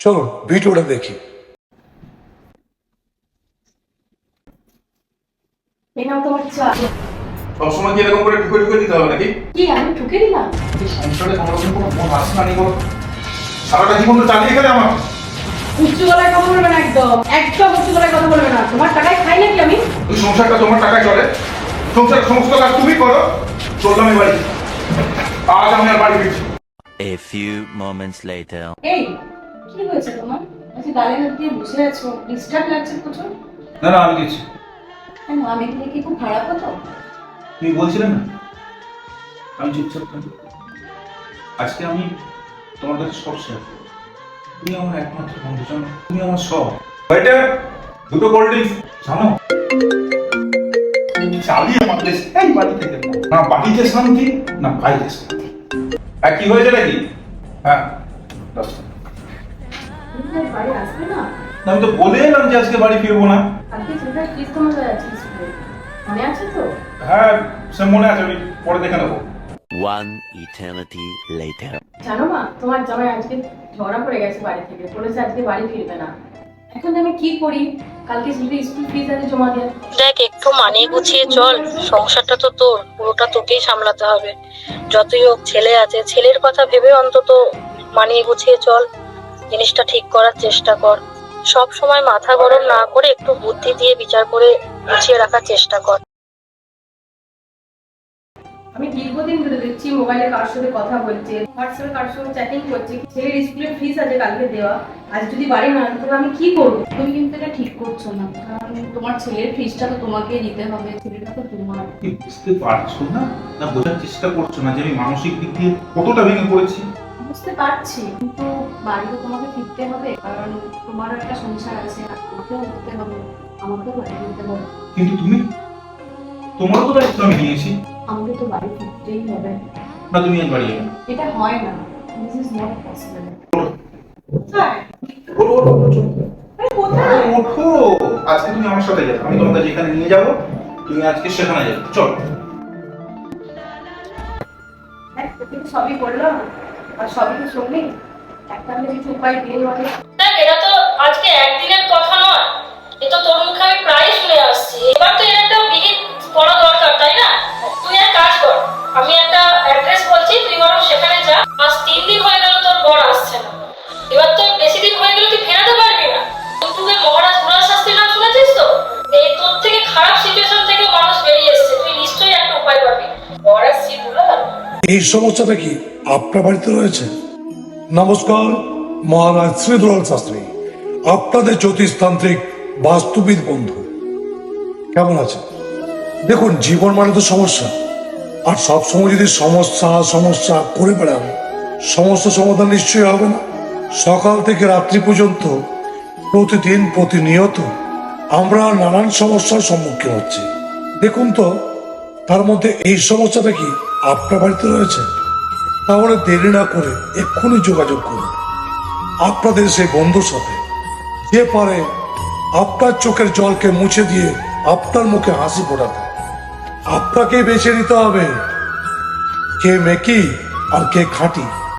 চলো ভিডিওটা দেখি। সবসময় কি এরকম করে ঠুকে ঠুকে দিতে হবে নাকি? কি আমি ঠুকে দিলাম? সংসারে কোনো রকম কোনো মন আসছে না বলো সারাটা জীবন তো চালিয়ে গেলে আমার উচ্চ গলায় কথা বলবে না একদম। একদম উচ্চ গলায় কথা বলবে না। তোমার টাকায় খাই নাকি আমি? ওই সংসারটা তোমার টাকায় চলে। সংসার সমস্ত কাজ তুমি করো। চললাম আজ আমি আর বাড়ি ফিরছি। A few moments later. এই কি হয়েছে তোমার? আচ্ছা গালে হাত দিয়ে বসে আছো ডিস্টার্ব লাগছে প্রচুর। না না আমি দিচ্ছি। কেন আমি এখানে কি খুব খারাপ হতো? তুমি বলছিলে না? আমি চুপচাপ থাকি। আজকে আমি তোমার কাছে সব শেয়ার করব। তুমি আমার একমাত্র বন্ধু জানো? তুমি আমার সব। ওইটা দুটো কোল্ড ড্রিঙ্কস জানো? চালিয়ে আমার দেশ এই বাড়ি থেকে। না বাড়িতে শান্তি না বাইরে শান্তি। আর কি হয়েছে নাকি? হ্যাঁ দশ টাকা। তুমি আজ বাড়ি আসবে না? আমি তো বলে এলাম যে আজকে বাড়ি ফিরবো না। ছেলেটা মনে আছে তো? হ্যাঁ সে মনে আছে আমি পরে দেখে নেব। One eternity later. জানো মা তোমার জামাই আজকে ঝগড়া পড়ে গেছে বাড়ি থেকে বলেছে আজকে বাড়ি ফিরবে না। এখন আমি কি করি? কালকে ছেলে স্কুল ফিস আছে জমা দেখ একটু মানিয়ে গুছিয়ে চল সংসারটা তো তোর পুরোটা তোকেই সামলাতে হবে। যতই হোক ছেলে আছে ছেলের কথা ভেবে অন্তত মানিয়ে গুছিয়ে চল। জিনিসটা ঠিক করার চেষ্টা কর। সব সময় মাথা গরম না করে একটু বুদ্ধি দিয়ে বিচার করে গুছিয়ে রাখার চেষ্টা কর। আমি দীর্ঘদিন ধরে দেখছি মোবাইলে কার সাথে কথা বলছে হোয়াটসঅ্যাপে কার সঙ্গে চ্যাটিং করছে ছেলের স্কুলের ফিস আছে কালকে দেওয়া আজ যদি বাড়ি না তাহলে আমি কি করব? তুমি কিন্তু এটা ঠিক করছ না। কারণ তোমার ছেলের ফিসটা তো তোমাকেই দিতে হবে ছেলেটা তো তোমার। কি বুঝতে পারছ না? না বোঝার চেষ্টা করছ না যে আমি মানসিক দিক দিয়ে কতটা ভেঙে পড়েছি? বুঝতে পারছি কিন্তু বাড়ি তো তোমাকে ফিরতে হবে কারণ তোমারও একটা সংসার আছে তোমাকেও উঠতে হবে আমাকেও বাড়ি যেতে হবে। কিন্তু তুমি? তোমারও তো দায়িত্ব আমি নিয়েছি। আমাকে তো বাড়ি ফিরতেই হবে। না তুমি বাড়ি যাবে এটা হয় না। দিস ইজ নট পসিবল কোথায়? ওঠো, আজকে তুমি আমার সাথে যাবে। আমি তোমাকে যেখানে নিয়ে যাব তুমি আজকে সেখানে যাবে। চল। সবই বললাম আর সবই তো শুনলি একটা কিছু উপায় দিয়ে দেখ, এটা তো আজকে একদিনের কথা নয়। এ তো তোর মুখে আমি প্রায় শুনে আসছি। এবার তো এর একটা বিহিত করা দরকার, তাই না? তুই এক কাজ কর। আমি একটা অ্যাড্রেস বলছি, তুই বরং সেখানে যা। আজ তিন দিন হয়ে গেল তোর বর আসছে না। এবার তো বেশি এই সমস্যাটা কি আপনার বাড়িতে রয়েছে? নমস্কার, মহারাজ শ্রীধরল শাস্ত্রী। আপনাদের জ্যোতিষতান্ত্রিক বাস্তুবিদ বন্ধু। কেমন আছে দেখুন, জীবন মানে তো সমস্যা। আর সব সময় যদি সমস্যা সমস্যা করে বেড়ান সমস্যা সমাধান নিশ্চয়ই হবে না। সকাল থেকে রাত্রি পর্যন্ত প্রতিদিন, প্রতিনিয়ত আমরা নানান সমস্যার সম্মুখীন হচ্ছি। দেখুন তো, তার মধ্যে এই সমস্যাটা কি? আপনার বাড়িতে রয়েছে? তাহলে দেরি না করে এক্ষুনি যোগাযোগ করুন। আপনাদের সেই বন্ধুর সাথে। যে পারে আপনার চোখের জলকে মুছে দিয়ে আপনার মুখে হাসি ফোটাতে। আপনাকে বেছে নিতে হবে। কে মেকি আর কে খাঁটি।